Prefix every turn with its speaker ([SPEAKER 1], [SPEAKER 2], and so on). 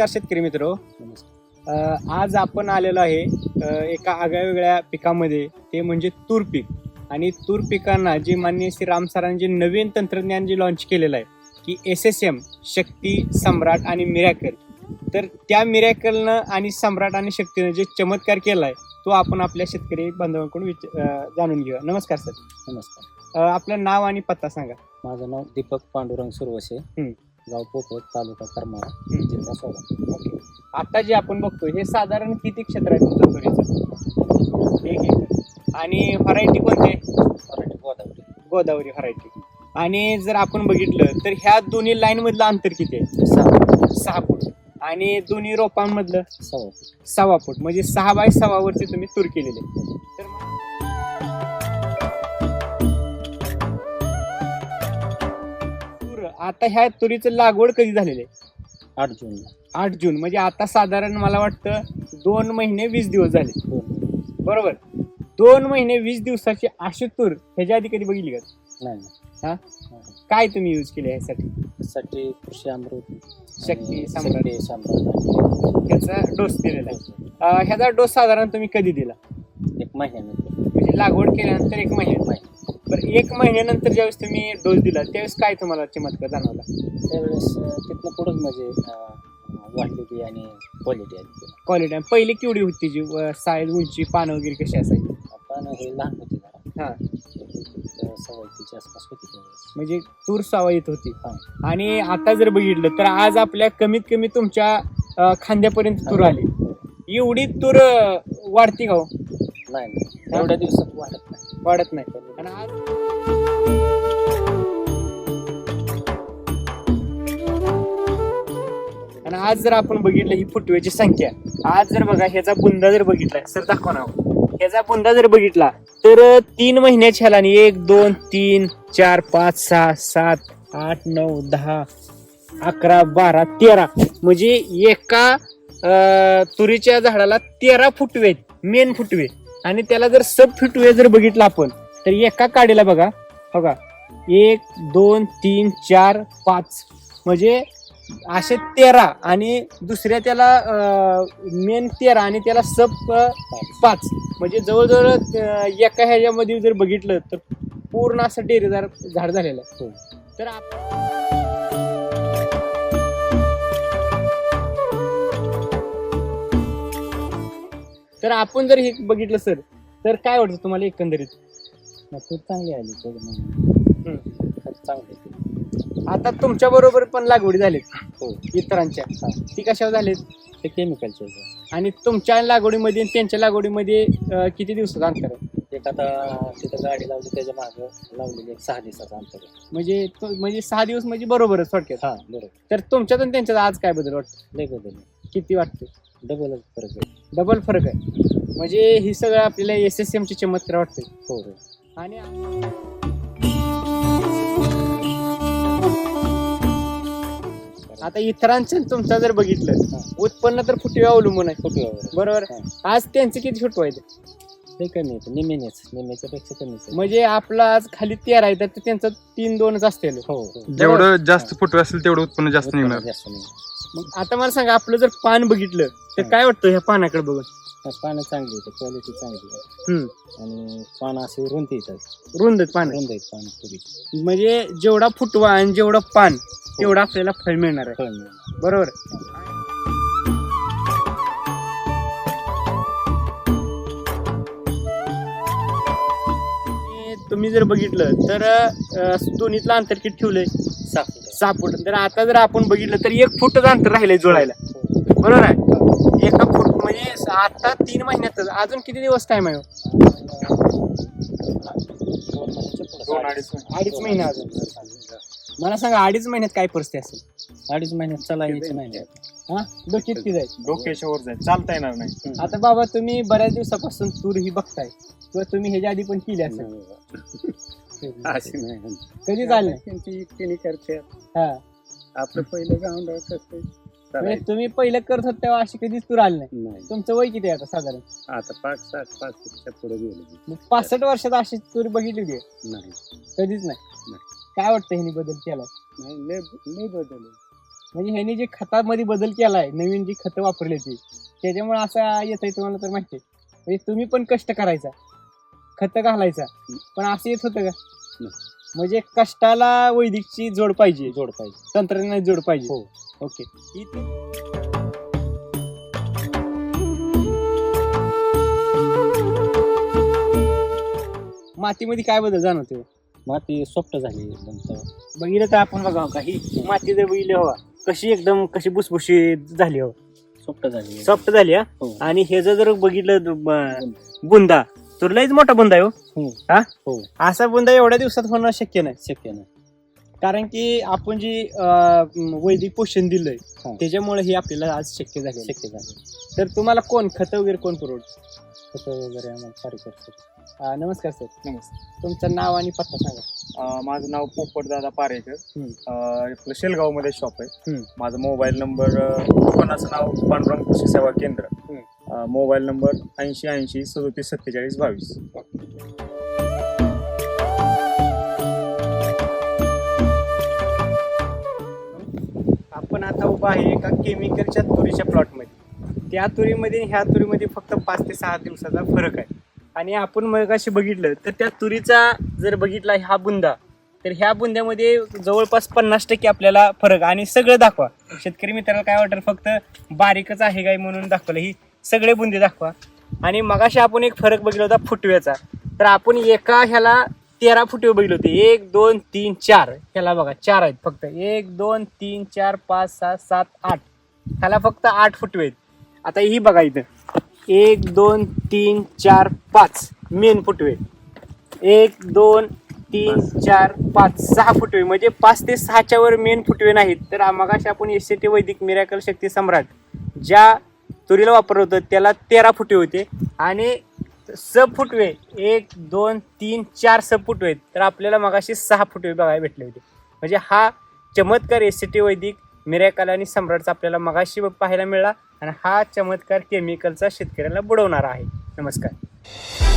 [SPEAKER 1] नमस्कार शेतकरी मित्र. आज आपण आलेलो आहे एका आगळ्या पिकामध्ये. ते म्हणजे तूर पीक. आणि तूर पिकांना जे माननीय श्री राम सरांनी जे नवीन तंत्रज्ञान जे लॉन्च केलेलं आहे की S S M Shakti Samrat आणि मिरॅकल तर त्या मिरॅकलनं आणि सम्राट आणि शक्तीनं जे चमत्कार केला आहे तो आपण आपल्या शेतकरी बांधवांकडून विच जाणून घेऊया. नमस्कार सर.
[SPEAKER 2] नमस्कार.
[SPEAKER 1] आपलं नाव आणि पत्ता सांगा.
[SPEAKER 2] माझं नाव दीपक पांडुरंग सुरवसे. गाव पोपट तालुका करमाळा
[SPEAKER 1] हम्म.
[SPEAKER 2] जिल्हा सोलापूर.
[SPEAKER 1] ओके. आता जे आपण बघतो हे साधारण किती क्षेत्र आहे तुमचं तुरीचं एक एकर आणि व्हरायटी कोणते
[SPEAKER 2] मराठी गोदावरी.
[SPEAKER 1] गोदावरी व्हरायटी आणि जर आपण बघितलं तर ह्या दोन्ही लाईन मधलं अंतर किती आहे?
[SPEAKER 2] सहा
[SPEAKER 1] सहा फूट. आणि दोन्ही रोपांमधलं?
[SPEAKER 2] सहा
[SPEAKER 1] सव्वा फूट. म्हणजे सहा बाय सव्वा वरती तुम्ही तूर केलेले. तर मग- आता ह्या तुरीचं लागवड कधी झालेली आहे?
[SPEAKER 2] आठ जूनला.
[SPEAKER 1] आठ जून. म्हणजे आता साधारण मला वाटतं दोन महिने वीस दिवस झाले.
[SPEAKER 2] दोन
[SPEAKER 1] बरोबर? दोन महिने वीस दिवसाची अशी तूर ह्याच्या आधी कधी बघितली का?
[SPEAKER 2] नाही
[SPEAKER 1] हा?
[SPEAKER 2] नाही.
[SPEAKER 1] काय तुम्ही यूज केले ह्यासाठी?
[SPEAKER 2] साठी कृषी अमृत
[SPEAKER 1] शक्ती
[SPEAKER 2] आणि
[SPEAKER 1] सम्राट.
[SPEAKER 2] शक्ती सम्राट.
[SPEAKER 1] ह्याचा डोस दिलेला आहे. अं, ह्याचा डोस साधारण तुम्ही कधी दिला?
[SPEAKER 2] एक महिन्यानंतर.
[SPEAKER 1] म्हणजे लागवड केल्यानंतर एक महिन्यात
[SPEAKER 2] महिना.
[SPEAKER 1] बरं एक महिन्यानंतर ज्यावेळेस तुम्ही डोस दिला त्यावेळेस काय तुम्हाला चमत्कार जाणवला?
[SPEAKER 2] त्यावेळेस अं, तिथनं पुढंच म्हणजे वाढलेली आणि क्वालिटी आली त्याला.
[SPEAKER 1] क्वालिटी पहिली केवढी होती जी? साईज उंची पानं वगैरे कशी असायची?
[SPEAKER 2] आपण हे लहान होते जरा.
[SPEAKER 1] हा.
[SPEAKER 2] सवयतीच्या आसपास होती त्यावेळेस.
[SPEAKER 1] म्हणजे तूर सावा येत होती.
[SPEAKER 2] हा.
[SPEAKER 1] आणि आता जर बघितलं तर आज आपल्या कमीत कमी तुमच्या अं, खांद्यापर्यंत तूर आली. एवढी तूर अं, वाढती का हो?
[SPEAKER 2] नाही नाही. एवढ्या दिवसात वाढत नाही.
[SPEAKER 1] वाढत नाही. आणि आज आणि आज जर आपण बघितलं ही फुटव्याची संख्या आज जर बघा ह्याचा बुंदा जर बघितला सर दाखवा ना. ह्याचा बुंदा जर बघितला तर तीन महिन्याच्या ह्याला आणि एक दोन तीन चार पाच सहा सात आठ नऊ दहा अकरा बारा तेरा. म्हणजे एका तुरीच्या झाडाला तेरा फुटवे मेन फुटवे. आणि त्याला जर सब फुटवे जर बघितलं आपण तर एका काडीला बघा हो बघा एक दोन तीन चार पाच. म्हणजे असे तेरा आणि दुसऱ्या त्याला मेन तेरा आणि त्याला सब पाच. म्हणजे जवळजवळ एका ह्याच्यामध्ये जर बघितलं तर पूर्ण असं डेरेदार झाड झालेलं आहे. तर आपण तर आपण जर हे बघितलं सर तर काय वाटतं तुम्हाला एकंदरीत?
[SPEAKER 2] खूप चांगली आली
[SPEAKER 1] हम्म.
[SPEAKER 2] चांगलं.
[SPEAKER 1] आता तुमच्या बरोबर पण लागवडी झालीत.
[SPEAKER 2] हो.
[SPEAKER 1] इतरांच्या. ती कशावर झालीत?
[SPEAKER 2] ते केमिकलचे.
[SPEAKER 1] आणि तुमच्या लागवडीमध्ये आणि त्यांच्या लागवडीमध्ये अं, किती दिवसाचं अंतर आहे?
[SPEAKER 2] एक आता तिथं गाडी लावली त्याच्या मागं लावलेली एक सहा दिवसाचं अंतर आहे.
[SPEAKER 1] म्हणजे तो- म्हणजे सहा दिवस म्हणजे बरोबरच थोडक्यात.
[SPEAKER 2] हा बरोबर.
[SPEAKER 1] तर तुमच्यात आणि त्यांच्यात आज काय बदल वाटतं?
[SPEAKER 2] लय बदल
[SPEAKER 1] किती वाटतं
[SPEAKER 2] डबल फरक आहे.
[SPEAKER 1] डबल फरक आहे. म्हणजे ही सगळं आपल्याला एस एस एमचे चमत्कार वाटते.
[SPEAKER 2] हो हो.
[SPEAKER 1] आणि आता इतरांचं तुमचं जर बघितलं उत्पन्न तर फुटवे अवलंबून आहे.
[SPEAKER 2] फुटव्यावर
[SPEAKER 1] बरोबर? आज त्यांचं किती फुटवा आहे
[SPEAKER 2] ते कमी येतं निमेनेच निमेच्या पेक्षा कमीच आहे.
[SPEAKER 1] म्हणजे आपला आज खाली तेरा आहे तर त्यांचं तीन दोनच असतील.
[SPEAKER 2] हो. हो
[SPEAKER 3] जेवढं जास्त फुटवे असेल तेवढं उत्पन्न जास्त
[SPEAKER 2] उत्पन्न
[SPEAKER 3] निघणार.
[SPEAKER 2] जास्त नाही
[SPEAKER 1] मग आता मला सांगा आपलं जर पान बघितलं तर काय वाटतं ह्या पानाकडे बघून?
[SPEAKER 2] हा, पानं चांगली आहेत क्वालिटी चांगली आहे
[SPEAKER 1] हम्म.
[SPEAKER 2] आणि पानं असे रुंद येतात.
[SPEAKER 1] रुंद पान?
[SPEAKER 2] रुंद आहेत पानं पुरी
[SPEAKER 1] म्हणजे जेवढा फुटवा आणि जेवढं पान तेवढं आपल्याला फळ मिळणार आहे.
[SPEAKER 2] फळ.
[SPEAKER 1] बरोबर? तुम्ही जर बघितलं तर अं, दोन्हीतलं अंतर किती ठेवलंय?
[SPEAKER 2] सहा फूट
[SPEAKER 1] फूट तर आता जर आपण बघितलं तर एक फुटच अंतर राहिलंय जुळायला.
[SPEAKER 2] हो.
[SPEAKER 1] बरोबर आहे? एका फूट म्हणजे आता तीन महिन्यातच अजून किती दिवस टाइम आहे हो?
[SPEAKER 3] अडीच
[SPEAKER 1] महिने. अजून. मला सांगा अडीच महिन्यात काय परिस्थिती असेल?
[SPEAKER 2] अडीच महिन्यात चला यायची नाही.
[SPEAKER 1] हा? डोक्यात किती जाईल?
[SPEAKER 3] डोक्याच्या वर जाईल. चालता येणार नाही.
[SPEAKER 1] आता बाबा तुम्ही बऱ्याच दिवसापासून तूर ही बघताय. किंवा तुम्ही ह्याच्या आधी पण केली असेल.
[SPEAKER 2] अशी नाही
[SPEAKER 1] कधी झालं?
[SPEAKER 4] त्यांची करते.
[SPEAKER 1] हा.
[SPEAKER 4] आपलं पहिलं गाऊन कसं
[SPEAKER 1] म्हणजे तुम्ही पहिलं करत होत तेव्हा अशी कधीच तूर आली नाही?
[SPEAKER 2] नाही.
[SPEAKER 1] तुमचं वय किती आहे आता साधारण?
[SPEAKER 4] आता पाच सात पाच वर्षात पुढे गेलो.
[SPEAKER 1] मग पासष्ट वर्षात अशी तूर बघितली होती?
[SPEAKER 2] नाही.
[SPEAKER 1] कधीच नाही?
[SPEAKER 4] नाही.
[SPEAKER 1] काय वाटतं ह्यानी बदल केला
[SPEAKER 4] नाही लय लय बदल
[SPEAKER 1] म्हणजे ह्यांनी जे खतामध्ये बदल केलाय नवीन जी खतं वापरली ती त्याच्यामुळे असं येत आहे तुम्हाला तर माहिती आहे. म्हणजे तुम्ही पण कष्ट करायचा. खतं घालायचा. पण असं येत होतं का. म्हणजे कष्टाला वैदिकची जोड पाहिजे.
[SPEAKER 2] जोड पाहिजे.
[SPEAKER 1] तंत्रज्ञानाची जोड पाहिजे.
[SPEAKER 2] हो.
[SPEAKER 1] ओके. इथे मातीमध्ये काय बदल जाणवतो
[SPEAKER 2] माती सॉफ्ट झाली एकदम तर.
[SPEAKER 1] बघितलं तर आपण बघा काही माती जर बघितली हवा. कशी एकदम कशी भुसभुशीत झाली हो
[SPEAKER 2] सॉफ्ट झाली.
[SPEAKER 1] सॉफ्ट झाली हा?
[SPEAKER 2] हो.
[SPEAKER 1] आणि हे जर बघितलं ब- बुंदा तर लयच मोठा बुंदा आहे हो.
[SPEAKER 2] हो.
[SPEAKER 1] हा?
[SPEAKER 2] हो.
[SPEAKER 1] असा बुंदा एवढ्या दिवसात होणं शक्य नाही
[SPEAKER 2] शक्य नाही.
[SPEAKER 1] कारण की आपण जी अं, वैदिक पोषण दिलंय
[SPEAKER 2] हा.
[SPEAKER 1] त्याच्यामुळे हे आपल्याला आज शक्य झाले
[SPEAKER 2] शक्य झालं
[SPEAKER 1] तर तुम्हाला कोण? खत वगैरे कोण पुरवत
[SPEAKER 2] खतं वगैरे आम्हाला सारे करतो
[SPEAKER 1] नमस्कार सर.
[SPEAKER 3] नमस्ते
[SPEAKER 1] तुमचं नाव आणि पत्ता सांगा.
[SPEAKER 3] अं, माझं नाव पोपट दादा पारेकर.
[SPEAKER 1] हम्म.
[SPEAKER 3] अं, आपलं शेलगावमध्ये शॉप आहे.
[SPEAKER 1] हम्म.
[SPEAKER 3] माझा मोबाईल नंबर दुकानाचं नाव? पांडुरंग कृषी सेवा केंद्र.
[SPEAKER 1] हम्म.
[SPEAKER 3] मोबाईल नंबर ऐंशी ऐंशी सदोतीस सत्तेचाळीस बावीस.
[SPEAKER 1] आपण आता उभा आहे एका केमिकलच्या तुरीच्या प्लॉटमध्ये त्या तुरीमध्ये ह्या तुरीमध्ये फक्त पाच ते सहा दिवसाचा फरक आहे. आणि आपण मग असे बघितलं तर त्या तुरीचा जर बघितला हा बुंदा तर ह्या बुंद्यामध्ये जवळपास पन्नास टक्के आपल्याला फरक आणि सगळं दाखवा. शेतकरी मित्राला काय वाटेल फक्त बारीकच आहे काय म्हणून दाखवलं ही सगळे बुंदी दाखवा. आणि मगाशी आपण एक फरक बघितला होता फुटव्याचा. तर आपण एका ह्याला तेरा फुटवे बघितले होते. एक दोन तीन चार. ह्याला बघा चार आहेत फक्त. एक दोन तीन चार पाच सहा सात आठ. ह्याला फक्त आठ फुटवे आहेत. आता ही बघा इथं. एक दोन तीन चार पाच. मेन फुटवे. एक दोन तीन चार पाच सहा फुटवे. म्हणजे पाच ते सहाच्या वर मेन फुटवे नाहीत. तर मगाशी आपण एस टी वैदिक मिरॅकल शक्ती सम्राट ज्या तुरीला वापरलं होतं त्याला तेरा फुटवे होते. आणि सब फुटवे एक दोन तीन चार सब फुटवे तर आपल्याला मगाशी सहा फुटवे बघायला भेटले होते. म्हणजे हा चमत्कार एस टी वैदिक मिरॅकल आणि सम्राटचा आपल्याला मगाशी पाहायला मिळाला. आणि हा चमत्कार केमिकलचा शेतकऱ्याला बुडवणारा आहे. नमस्कार.